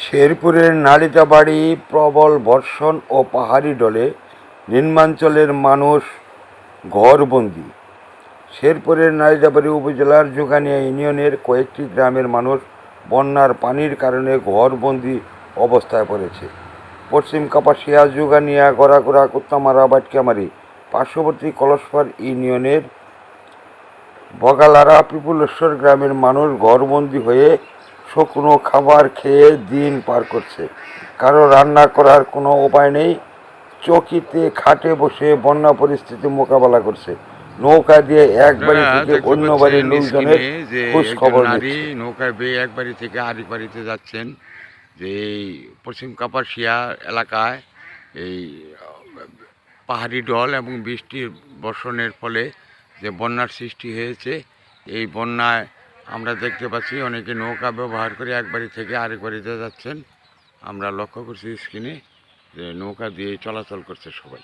শেরপুরের নালিতাবাড়ি প্রবল বর্ষণ ও পাহাড়ি ডলে নিম্নাঞ্চলের মানুষ ঘরবন্দি। শেরপুরের নালিতাবাড়ি উপজেলার জোগানিয়া ইউনিয়নের কয়েকটি গ্রামের মানুষ বন্যার পানির কারণে ঘরবন্দি অবস্থায় পড়েছে। পশ্চিম কাপাসিয়া, জোগানিয়া, গড়াগড়া, কুত্তামারা বাটকামারি পার্শ্ববর্তী কলসপাড় ইউনিয়নের বগালারা, পিপুলেশ্বর গ্রামের মানুষ ঘরবন্দি হয়ে শুকনো খাবার খেয়ে দিন পার করছে। কারও রান্না করার কোনো উপায় নেই। চকিতে খাটে বসে বন্যা পরিস্থিতি মোকাবেলা করছে। নৌকা দিয়ে এক বাড়ি থেকে অন্য বাড়ির লোকজনের খোঁজ খবর নৌকায় বেয়ে এক বাড়ি থেকে আরেক বাড়িতে যাচ্ছেন যে এই পশ্চিম কাপাসিয়া এলাকায় এই পাহাড়ি ঢল এবং বৃষ্টির বর্ষণের ফলে যে বন্যার সৃষ্টি হয়েছে এই বন্যায় আমরা দেখতে পাচ্ছি অনেকে নৌকা ব্যবহার করে এক বাড়ি থেকে আরেক বাড়িতে যাচ্ছেন। আমরা লক্ষ্য করছি স্ক্রিনে যে নৌকা দিয়ে চলাচল করছে সবাই।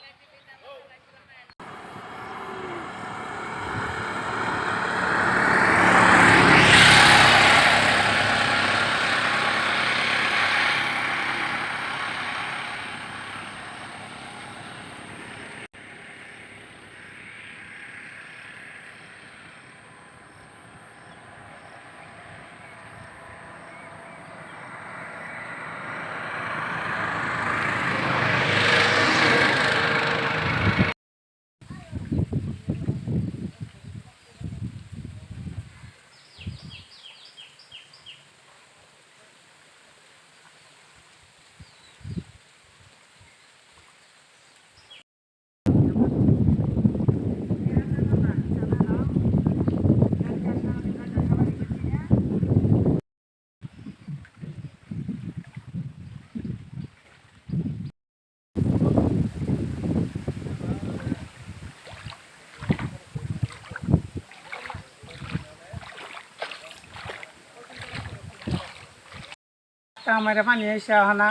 আমার পানি এসে হনা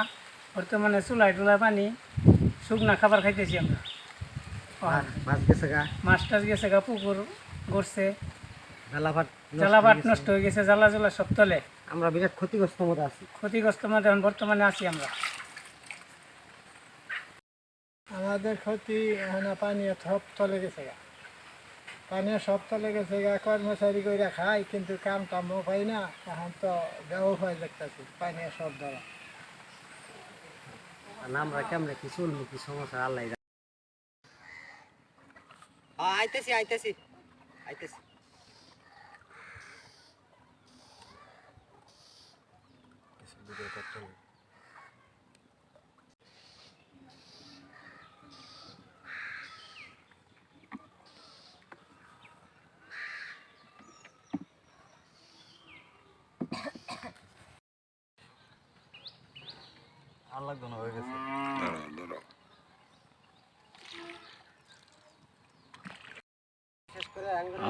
বর্তমানে চুলাই টুলাই পানি শুকনা খাবার খাইতেছি আমরা। মাছ গেছে গা? মাছ টাছ গেছে গা পুকুর গড়ছে। জ্বালাভাট জ্বালাবাট নষ্ট হয়ে গেছে জ্বালা জ্বালা সব তলে। আমরা বিরাট ক্ষতিগ্রস্ত মতো আছি। ক্ষতিগ্রস্ত মধ্যে এখন বর্তমানে আছি আমরা। আমাদের ক্ষতি এখানে পানি সব তলে গেছে গা। পানি সব তলে গেছে গা কর্মচারী করে খাই কিন্তু কাম টামও পাই না এখন তো গাও হয় দেখতেছি পানি সব ধরা। আর আমরা কেমনে কি চলবো কি সমস্যা আল্লাহ আইতেছি আইতেছি আইতেছি।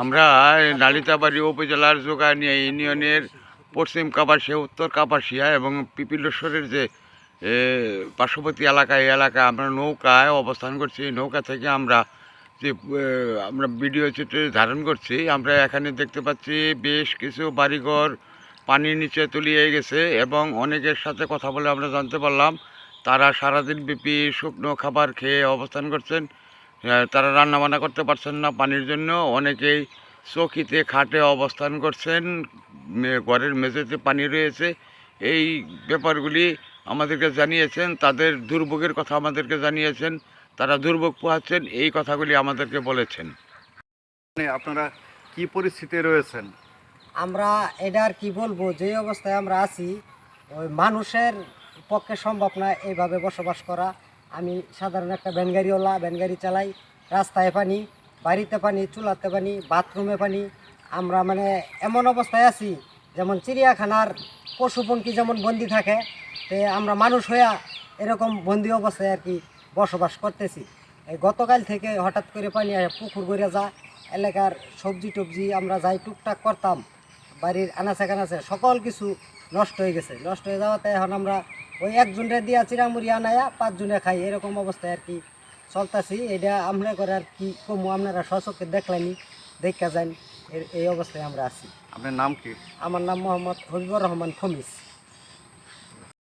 আমরা নালিতাবাড়ি উপজেলার যোগানিয়া ইউনিয়নের পশ্চিম কাপাসিয়া, উত্তর কাপাসিয়া এবং পিপিলেশ্বরের যে পার্শ্ববর্তী এলাকা, এই এলাকা আমরা নৌকায় অবস্থান করছি। নৌকা থেকে আমরা যে আমরা ভিডিও চিত্রে ধারণ করছি। আমরা এখানে দেখতে পাচ্ছি বেশ কিছু বাড়িঘর পানির নিচে তলিয়ে গেছে এবং অনেকের সাথে কথা বলে আমরা জানতে পারলাম, তারা সারাদিন ব্যাপী শুকনো খাবার খেয়ে অবস্থান করছেন। তারা রান্না বান্না করতে পারছেন না পানির জন্য। অনেকেই চকিতে খাটে অবস্থান করছেন ঘরের মেঝেতে পানি রয়েছে। এই ব্যাপারগুলি আমাদেরকে জানিয়েছেন, তাদের দুর্ভোগের কথা আমাদেরকে জানিয়েছেন, তারা দুর্ভোগ পোহাচ্ছেন, এই কথাগুলি আমাদেরকে বলেছেন। মানে আপনারা কি পরিস্থিতিতে রয়েছেন? আমরা এটা আর কি বলব যে অবস্থায় আমরা আছি, ওই মানুষের পক্ষে সম্ভব না এইভাবে বসবাস করা। আমি সাধারণ একটা ভ্যানগাড়িওয়ালা ভ্যানগাড়ি চালাই, রাস্তায় পানি, বাড়িতে পানি, চুলাতে পানি, বাথরুমে পানি। আমরা মানে এমন অবস্থায় আছি, যেমন চিড়িয়াখানার পশু পঙ্খী যেমন বন্দি থাকে, তে আমরা মানুষ হইয়া এরকম বন্দি অবস্থায় আর কি বসবাস করতেছি। এই গতকাল থেকে হঠাৎ করে পানি পুকুর গড়ে যা এলাকার সবজি টবজি আমরা যাই টুকটাক করতাম। বাড়ির আনাচে কানাচে সকল কিছু নষ্ট হয়ে গেছে। নষ্ট হয়ে যাওয়াতে এখন আমরা ওই একজনের দিয়া চিরামুড়ি আনায়া পাঁচজনে খাই এরকম অবস্থায় আর কি চলতেছি। এটা আমরা করে আর কি কমু আপনারা সচকে দেখলেনি দেখা যান এই অবস্থায় আমরা আছি। আপনার নাম কি? আমার নাম মোহাম্মদ হবিবুর রহমান খমিস।